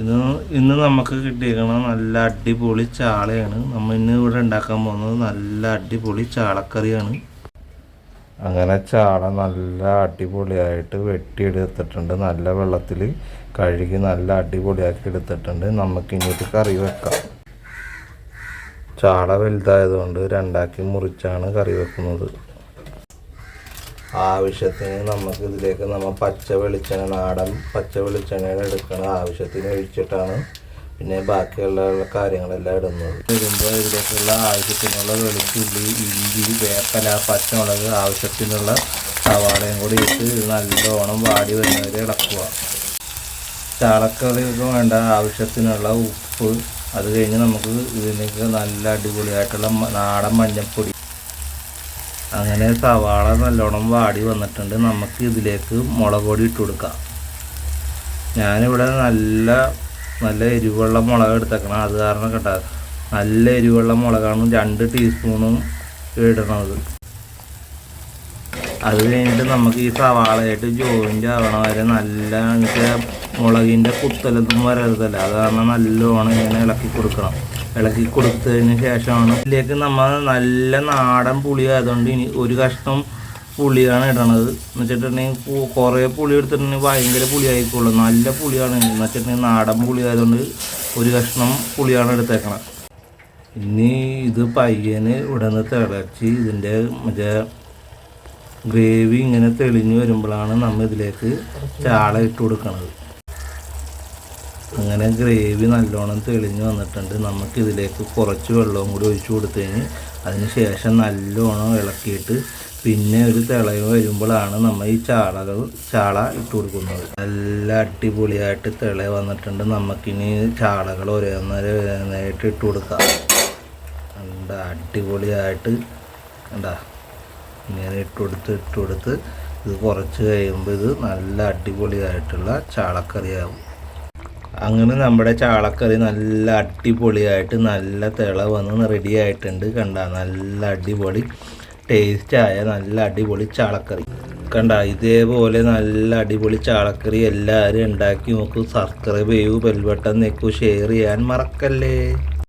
ഇത് ഇന്ന് നമുക്ക് കിട്ടിയേക്കണ നല്ല അടിപൊളി ചാളയാണ്. നമ്മൾ ഇന്ന് ഇവിടെ ഉണ്ടാക്കാൻ പോകുന്നത് നല്ല അടിപൊളി ചാളക്കറിയാണ്. അങ്ങനെ ചാള നല്ല അടിപൊളിയായിട്ട് വെട്ടിയെടുത്തിട്ടുണ്ട്. നല്ല വെള്ളത്തിൽ കഴുകി നല്ല അടിപൊളിയാക്കി എടുത്തിട്ടുണ്ട്. നമുക്ക് ഇനിയിട്ട് കറി വെക്കാം. ചാള വലുതായതുകൊണ്ട് രണ്ടാക്കി മുറിച്ചാണ് കറി വെക്കുന്നത്. ആവശ്യത്തിന് നമുക്ക് ഇതിലേക്ക് നമ്മൾ പച്ച വെളിച്ചെണ്ണ നാടൻ പച്ച വെളിച്ചെണ്ണ എടുക്കണം. ആവശ്യത്തിന് ഒഴിച്ചിട്ടാണ് പിന്നെ ബാക്കിയുള്ള കാര്യങ്ങളെല്ലാം ഇടുന്നത്. ഇടുമ്പോൾ ഇതിലേക്കുള്ള ആവശ്യത്തിനുള്ള വെളുത്തുള്ളി ഇഞ്ചി വേപ്പല പച്ചമുളക് ആവശ്യത്തിനുള്ള സവാളയും കൂടി ഇട്ട് നല്ലോണം വാടി വരുന്നവരെ ഇളക്കുക. ചാളക്കറിക്ക് വേണ്ട. ആവശ്യത്തിനുള്ള ഉപ്പ്. അത് കഴിഞ്ഞ് നമുക്ക് ഇതിലേക്ക് നല്ല അടിപൊളിയായിട്ടുള്ള നാടൻ മഞ്ഞൾപ്പൊടി അങ്ങനെ സവാള നല്ലോണം വാടി വന്നിട്ടുണ്ട്. നമുക്ക് ഇതിലേക്ക് മുളക് പൊടി ഇട്ട് കൊടുക്കാം. ഞാനിവിടെ നല്ല നല്ല എരിവുള്ള മുളക് എടുത്തേക്കണം. അത് കാരണം കേട്ടോ നല്ല എരിവുള്ള മുളകാണ് രണ്ട് ടീസ്പൂണും ഇടണത്. അത് കഴിഞ്ഞിട്ട് നമുക്ക് ഈ സവാളയായിട്ട് ജോയിന്റ് ആവണ വരെ നല്ല മുളകിന്റെ കുത്തലത്തും വരരുതല്ല. അത് കാരണം നല്ലോണം ഇങ്ങനെ ഇളക്കി കൊടുക്കണം. ഇളക്കി കൊടുത്തതിന് ശേഷമാണ്. ഇതിലേക്ക് നമ്മൾ നല്ല നാടൻ പുളി ആയതുകൊണ്ട് ഇനി ഒരു കഷ്ണം പുളിയാണ് ഇടണത്. എന്ന് വെച്ചിട്ടുണ്ടെങ്കിൽ കുറേ പുളി എടുത്തിട്ടുണ്ടെങ്കിൽ ഭയങ്കര പുളി ആയിക്കോളും നല്ല പുളിയാണ്. എന്ന് വെച്ചിട്ടുണ്ടെങ്കിൽ നാടൻ പുളി ആയതുകൊണ്ട് ഒരു കഷ്ണം പുളിയാണ് എടുത്തേക്കണം ഇനി ഇത് പയ്യന് ഇവിടെ നിന്ന് തിളച്ച് ഇതിന്റെ മറ്റേ ഗ്രേവി ഇങ്ങനെ തെളിഞ്ഞു വരുമ്പോഴാണ് നമ്മൾ ഇതിലേക്ക് ചാള ഇട്ട് കൊടുക്കുന്നത് അങ്ങനെ ഗ്രേവി നല്ലോണം തെളിഞ്ഞു വന്നിട്ടുണ്ട്. നമുക്ക് ഇതിലേക്ക് കുറച്ച് വെള്ളവും കൂടി ഒഴിച്ചു കൊടുത്തതിന് അതിന് ശേഷം നല്ലോണം ഇളക്കിയിട്ട് പിന്നെ ഒരു തിളവ് വരുമ്പോഴാണ് നമ്മൾ ഈ ചാളകൾ ചാള ഇട്ട് കൊടുക്കുന്നത്. നല്ല അടിപൊളിയായിട്ട് തിള വന്നിട്ടുണ്ട്. നമുക്കിനി ചാളകൾ ഒരേ ഓരോന്നായിട്ട് ഇട്ട് കൊടുക്കാം. എന്താ അടിപൊളിയായിട്ട് എന്താ ഇങ്ങനെ ഇട്ട് കൊടുത്ത് ഇട്ട് കൊടുത്ത് ഇത് കുറച്ച് കഴിയുമ്പോൾ ഇത് നല്ല അടിപൊളിയായിട്ടുള്ള ചാളക്കറിയാവും. അങ്ങനെ നമ്മുടെ ചാളക്കറി നല്ല അടിപൊളിയായിട്ട് നല്ല തിള വന്ന് റെഡി ആയിട്ടുണ്ട് കണ്ട. നല്ല അടിപൊളി ടേസ്റ്റായ നല്ല അടിപൊളി ചാളക്കറി. കണ്ട ഇതേപോലെ നല്ല അടിപൊളി ചാളക്കറി എല്ലാവരും ഉണ്ടാക്കി നോക്കൂ. സബ്സ്ക്രൈബ് ചെയ്യൂ ബെൽബട്ടൺ നിൽക്കൂ ഷെയർ ചെയ്യാൻ മറക്കല്ലേ?